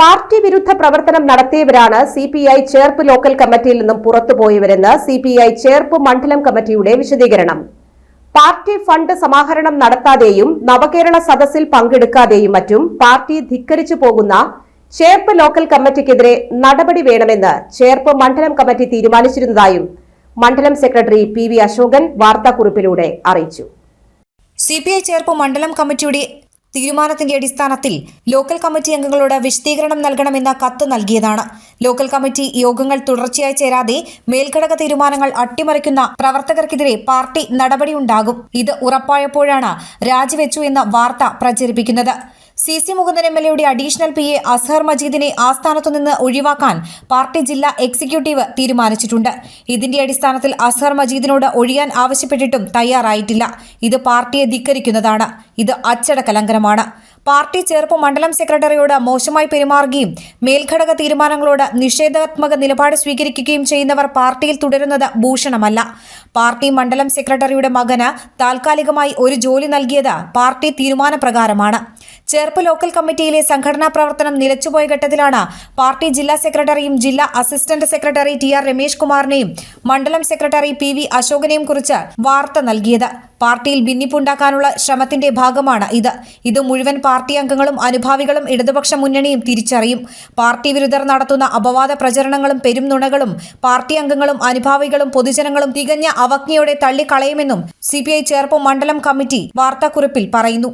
Party വിരുദ്ധ പ്രവർത്തനം നടത്തിയവരാണ് C P I Cherpu local കമ്മിറ്റിയിൽ നിന്നും പുറത്തുപോയവരെന്ന് സി പി ഐ ചേർപ്പ് മണ്ഡലം കമ്മിറ്റിയുടെ വിശദീകരണം. പാർട്ടി ഫണ്ട് സമാഹരണം നടത്താതെയും നവകേരള സദസ്സിൽ പങ്കെടുക്കാതെയും മറ്റും പാർട്ടി ധിക്കരിച്ചു പോകുന്ന ചേർപ്പ് ലോക്കൽ കമ്മിറ്റിക്കെതിരെ നടപടി വേണമെന്ന് ചേർപ്പ് മണ്ഡലം കമ്മിറ്റി തീരുമാനിച്ചിരുന്നതായും മണ്ഡലം സെക്രട്ടറി പി വി അശോകൻ വാർത്താക്കുറിപ്പിലൂടെ അറിയിച്ചു. സി പി ഐ ചേർപ്പ് മണ്ഡലം കമ്മിറ്റിയുടെ തീരുമാനത്തിന്റെ അടിസ്ഥാനത്തിൽ ലോക്കൽ കമ്മിറ്റി അംഗങ്ങളോട് വിശദീകരണം നൽകണമെന്ന കത്ത് നൽകിയതാണ്. ലോക്കൽ കമ്മിറ്റി യോഗങ്ങൾ തുടർച്ചയായി ചേരാതെ മേൽഘടക തീരുമാനങ്ങൾ അട്ടിമറിക്കുന്ന പ്രവർത്തകർക്കെതിരെ പാർട്ടി നടപടിയുണ്ടാകും. ഇത് ഉറപ്പായപ്പോഴാണ് രാജിവെച്ചു എന്ന വാർത്ത പ്രചരിപ്പിക്കുന്നത്. C C Mukundan M L എയുടെ അഡീഷണൽ പി എ അസ്ഹർ മജീദിനെ ആസ്ഥാനത്തു നിന്ന് ഒഴിവാക്കാൻ പാർട്ടി ജില്ലാ എക്സിക്യൂട്ടീവ് തീരുമാനിച്ചിട്ടുണ്ട്. ഇതിന്റെ അടിസ്ഥാനത്തിൽ അസ്ഹർ മജീദിനോട് ഒഴിയാൻ ആവശ്യപ്പെട്ടിട്ടും തയ്യാറായിട്ടില്ല. ഇത് പാർട്ടിയെ ധിക്കരിക്കുന്നതാണ്. ഇത് അച്ചടക്ക ലംഘനമാണ്. പാർട്ടി ചേർപ്പ് മണ്ഡലം സെക്രട്ടറിയോട് മോശമായി പെരുമാറുകയും മേൽഘടക തീരുമാനങ്ങളോട് നിഷേധാത്മക നിലപാട് സ്വീകരിക്കുകയും ചെയ്യുന്നവർ പാർട്ടിയിൽ തുടരുന്നത് ഭൂഷണമല്ല. പാർട്ടി മണ്ഡലം സെക്രട്ടറിയുടെ മകന് താൽക്കാലികമായി ഒരു ജോലി നൽകിയത് പാർട്ടി തീരുമാനപ്രകാരമാണ്. ചേർപ്പ് ലോക്കൽ കമ്മിറ്റിയിലെ സംഘടനാ പ്രവർത്തനം നിലച്ചുപോയ ഘട്ടത്തിലാണ് പാർട്ടി ജില്ലാ സെക്രട്ടറിയും ജില്ലാ assistant secretary T R Ramesh കുമാറിനെയും മണ്ഡലം സെക്രട്ടറി പി വി അശോകനെയും കുറിച്ച് വാർത്ത നൽകിയത്. പാർട്ടിയിൽ ഭിന്നിപ്പുണ്ടാക്കാനുള്ള ശ്രമത്തിന്റെ ഭാഗമാണ് ഇത്. ഇത് മുഴുവൻ പാർട്ടി അംഗങ്ങളും അനുഭാവികളും ഇടതുപക്ഷ മുന്നണിയും തിരിച്ചറിയും. പാർട്ടി വിരുദ്ധർ നടത്തുന്ന അപവാദ പ്രചരണങ്ങളും പെരും നുണകളും പാർട്ടി അംഗങ്ങളും അനുഭാവികളും പൊതുജനങ്ങളും തികഞ്ഞ അവജ്ഞയോടെ തള്ളിക്കളയുമെന്നും സി പി ഐ ചേർപ്പ് മണ്ഡലം കമ്മിറ്റി വാർത്താക്കുറിപ്പിൽ പറയുന്നു.